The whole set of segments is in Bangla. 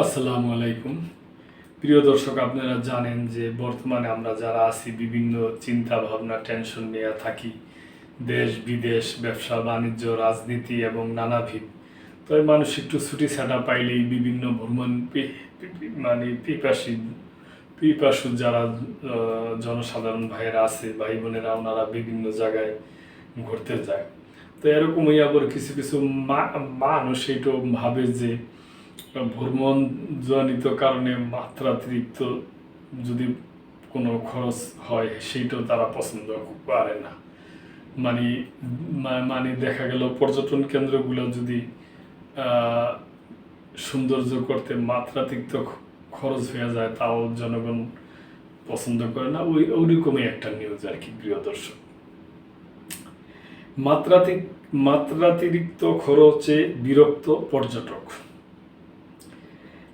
আসসালামু আলাইকুম। প্রিয় দর্শক, আপনারা জানেন যে বর্তমানে আমরা যারা আছি, বিভিন্ন চিন্তা ভাবনা টেনশন নিয়ে থাকি। দেশ, বিদেশ, ব্যবসা, বাণিজ্য, রাজনীতি এবং নানাবিধ। তবে মানুষ একটু ছুটি ছাটা পাইলেই বিভিন্ন ভ্রমণ মানে পিপাসী, পিপাসু যারা জনসাধারণ ভাইয়েরা আছে, ভাই বোনেরা, ওনারা বিভিন্ন জায়গায় ঘুরতে যায়। তো এরকমই আবার কিছু কিছু মানুষ এটাও ভাবে যে ভ্রমণ জনিত কারণে মাত্রাতিরিক্ত যদি কোনো খরচ হয়, সেইটাও তারা পছন্দ করে না। মানে মানে দেখা গেল পর্যটন কেন্দ্রগুলো যদি সৌন্দর্য করতে মাত্রাতিরিক্ত খরচ হয়ে যায়, তাও জনগণ পছন্দ করে না। ওই ওইরকমই একটা নিউজ আর কি, প্রিয় দর্শক। মাত্রাতিরিক্ত খরচে বিরক্ত পর্যটক।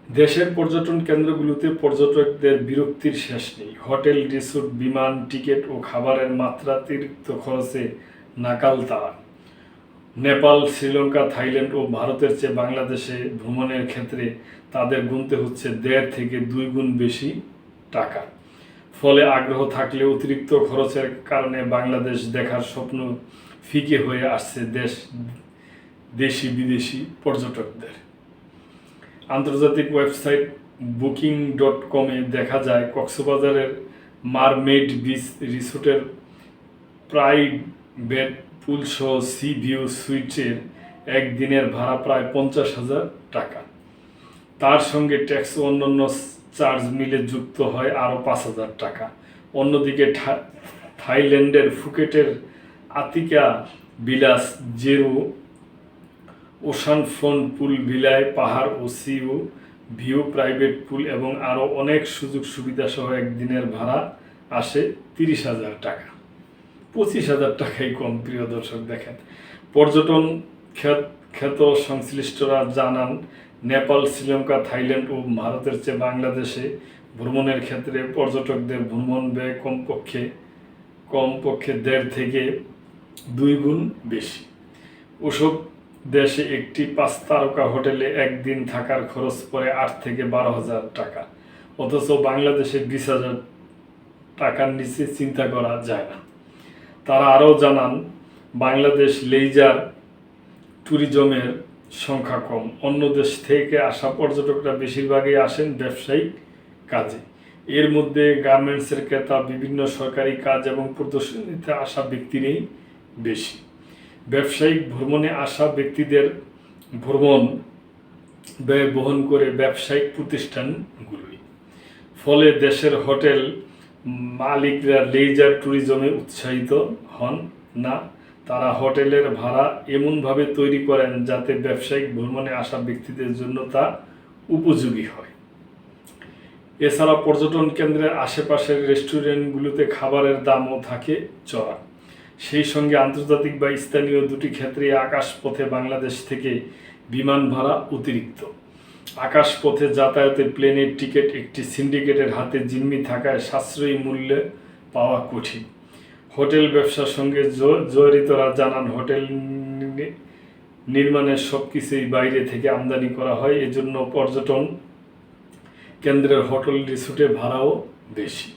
দেশের পর্যটন কেন্দ্রগুলোতে পর্যটকদের বিরক্তির শেষ নেই। হোটেল, রিসোর্ট, বিমান, টিকিট ও খাবারের মাত্রাতিরিক্ত খরচে নাকাল তারা। নেপাল, শ্রীলঙ্কা, থাইল্যান্ড ও ভারতের চেয়ে বাংলাদেশে ভ্রমণের ক্ষেত্রে তাদের গুনতে হচ্ছে দেড় থেকে দুই গুণ বেশি টাকা। ফলে আগ্রহ থাকলে অতিরিক্ত খরচের কারণে বাংলাদেশ দেখার স্বপ্ন ফিকে হয়ে আসছে দেশ দেশি বিদেশি পর্যটকদের। আন্তর্জাতিক ওয়েবসাইট বুকিং ডট কমে দেখা যায় কক্সবাজারের মারমেড বিচ রিসোর্টের প্রায় বেড পুল সহ সি ভিউ সুইটের একদিনের ভাড়া প্রায় পঞ্চাশ হাজার টাকা। তার সঙ্গে ট্যাক্স ও অন্যান্য চার্জ মিলে যুক্ত হয় আরও পাঁচ হাজার টাকা। অন্যদিকে থাইল্যান্ডের ফুকেটের আতিকা বিলাস জেরু ওশান ফ্রন্ট পুল, ভিলায়, পাহাড় ও সিউ ভিউ প্রাইভেট পুল এবং আরও অনেক সুযোগ সুবিধা সহ একদিনের ভাড়া আসে তিরিশ হাজার টাকা। পঁচিশ হাজার টাকাই কম, প্রিয় দর্শক, দেখেন। পর্যটন খ্যাত- খ্যাত সংশ্লিষ্টরা জানান, নেপাল, শ্রীলঙ্কা, থাইল্যান্ড ও ভারতের চেয়ে বাংলাদেশে ভ্রমণের ক্ষেত্রে পর্যটকদের ভ্রমণ ব্যয় কমপক্ষে কমপক্ষে দেড় থেকে দুই গুণ বেশি। ওসব দেশে একটি পাঁচ তারকা হোটেলে একদিন থাকার খরচ পড়ে আট থেকে বারো হাজার টাকা। অথচ বাংলাদেশে বিশ হাজার টাকার নিচে চিন্তা করা যায় না। তারা আরও জানান, বাংলাদেশ লেইজার ট্যুরিজমের সংখ্যা কম। অন্য দেশ থেকে আসা পর্যটকরা বেশিরভাগই আসেন ব্যবসায়িক কাজে। এর মধ্যে গার্মেন্টসের ক্রেতা, বিভিন্ন সরকারি কাজ এবং প্রদর্শনীতে আসা ব্যক্তিরই বেশি। ব্যবসায়িক ভ্রমণে আসা ব্যক্তিদের ভ্রমণ ব্যয় বহন করে ব্যবসায়িক প্রতিষ্ঠানগুলোই। ফলে দেশের হোটেল মালিকরা লেজার ট্যুরিজমে উৎসাহিত হন না। তারা হোটেলের ভাড়া এমনভাবে তৈরি করেন যাতে ব্যবসায়িক ভ্রমণে আসা ব্যক্তিদের জন্য তা উপযোগী হয়। এছাড়া পর্যটন কেন্দ্রের আশেপাশের রেস্টুরেন্টগুলোতে খাবারের দামও থাকে চড়া। সেই সঙ্গে আন্তর্জাতিক বা স্থানীয় দুটি ক্ষেত্রে আকাশপথে বাংলাদেশ থেকে বিমান ভাড়া অতিরিক্ত। আকাশপথে যাতায়াতে প্লেনের টিকিট একটি সিন্ডিকেটের হাতে জিম্মি থাকায় সাশ্রয়ী মূল্যে পাওয়া কঠিন। হোটেল ব্যবসার সঙ্গে জড়িতরা জানান, হোটেল নির্মাণের সব কিছুই বাইরে থেকে আমদানি করা হয়, এজন্য পর্যটন কেন্দ্রের হোটেল রিসোর্টে ভাড়াও বেশি।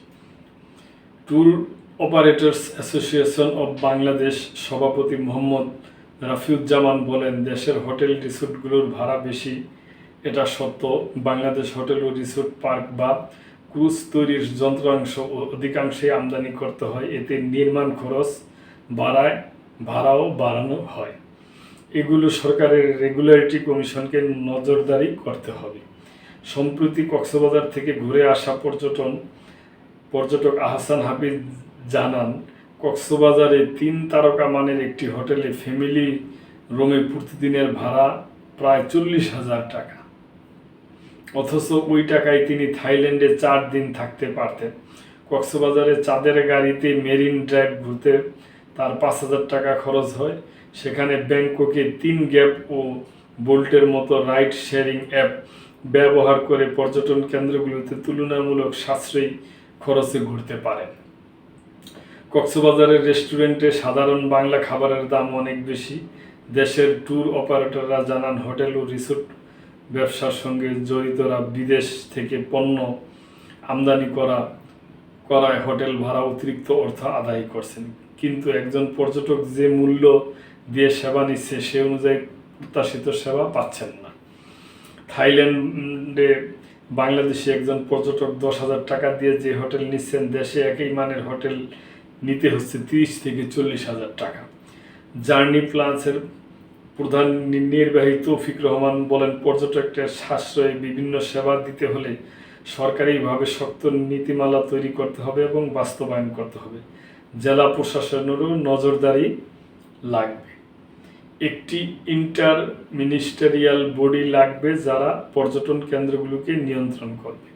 Tour operators association of Bangladesh সভাপতি মোহাম্মদ রাফিউজ্জামান বলেন, দেশের হোটেল রিসোর্টগুলোর ভাড়া বেশি। এটা সত্য। বাংলাদেশ হোটেল ও রিসোর্ট পার্ক বা ক্রুজ তৈরির যন্ত্রাংশ ও অধিকাংশই আমদানি করতে হয়। এতে নির্মাণ খরচ বাড়ায়, ভাড়াও বাড়ানো হয়। এগুলো সরকারের রেগুলারিটি কমিশনকে নজরদারি করতে হবে। সম্প্রতি কক্সবাজার থেকে ঘুরে আসা পর্যটন, পর্যটক আহসান হাফিজ জানান, কক্সবাজারে তিন তারকা মানের একটি হোটেলে ফ্যামিলি রুমে প্রতিদিনের ভাড়া প্রায় চল্লিশ হাজার টাকা। অথচ ওই টাকায় তিনি থাইল্যান্ডে চার দিন থাকতে পারতেন। কক্সবাজারে চাঁদের গাড়িতে মেরিন ড্রাইভ ঘুরতে তার পাঁচ হাজার টাকা খরচ হয়। সেখানে ব্যাংককে তিন গ্যাপ ও বোল্টের মতো রাইড শেয়ারিং অ্যাপ ব্যবহার করে পর্যটন কেন্দ্রগুলোতে তুলনামূলক সাশ্রয়ী খরচে ঘুরতে পারেন। কক্সবাজারের রেস্টুরেন্টে সাধারণ বাংলা খাবারের দাম অনেক বেশি। দেশের ট্যুর অপারেটররা জানান, হোটেল ও রিসোর্ট ব্যবসার সঙ্গে জড়িতরা বিদেশ থেকে পণ্য আমদানি করা, করায় হোটেল ভাড়া অতিরিক্ত অর্থ আদায় করছেন। কিন্তু একজন পর্যটক যে মূল্য দিয়ে সেবা নিচ্ছে, সে অনুযায়ী প্রত্যাশিত সেবা পাচ্ছেন না। থাইল্যান্ডে বাংলাদেশি একজন পর্যটক দশ হাজার টাকা দিয়ে যে হোটেল নিচ্ছেন, দেশে একই মানের হোটেল নিতে হচ্ছে তিরিশ থেকে চল্লিশ হাজার টাকা। জার্নি প্লান্সের প্রধান নির্বাহী তৌফিক রহমান বলেন, পর্যটকদের সাশ্রয়ে বিভিন্ন সেবা দিতে হলে সরকারিভাবে শক্ত নীতিমালা তৈরি করতে হবে এবং বাস্তবায়ন করতে হবে। জেলা প্রশাসনেরও নজরদারি লাগবে। একটি ইন্টার মিনিস্টারিয়াল বডি লাগবে যারা পর্যটন কেন্দ্রগুলোকে নিয়ন্ত্রণ করবে।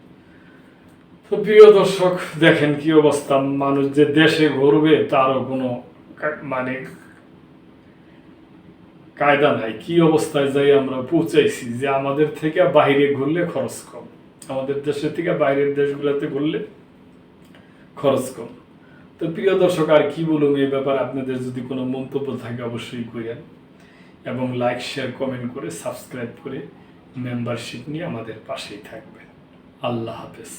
প্রিয় দর্শক, দেখেন কি অবস্থা। মানুষ যে দেশে ঘুরবে, তারও কোনো মানে কায়দা নাই। কি অবস্থায় যাই আমরা পৌঁছাইছি যে আমাদের থেকে বাইরে ঘুরলে খরচ কম। আমাদের দেশের থেকে বাইরের দেশগুলোতে ঘুরলে খরচ কম। তো প্রিয় দর্শক, আর কি বলুন এই ব্যাপারে? আপনাদের যদি কোনো মন্তব্য থাকে, অবশ্যই করেন এবং লাইক, শেয়ার, কমেন্ট করে, সাবস্ক্রাইব করে, মেম্বারশিপ নিয়ে আমাদের পাশেই থাকবেন। আল্লাহ হাফেজ।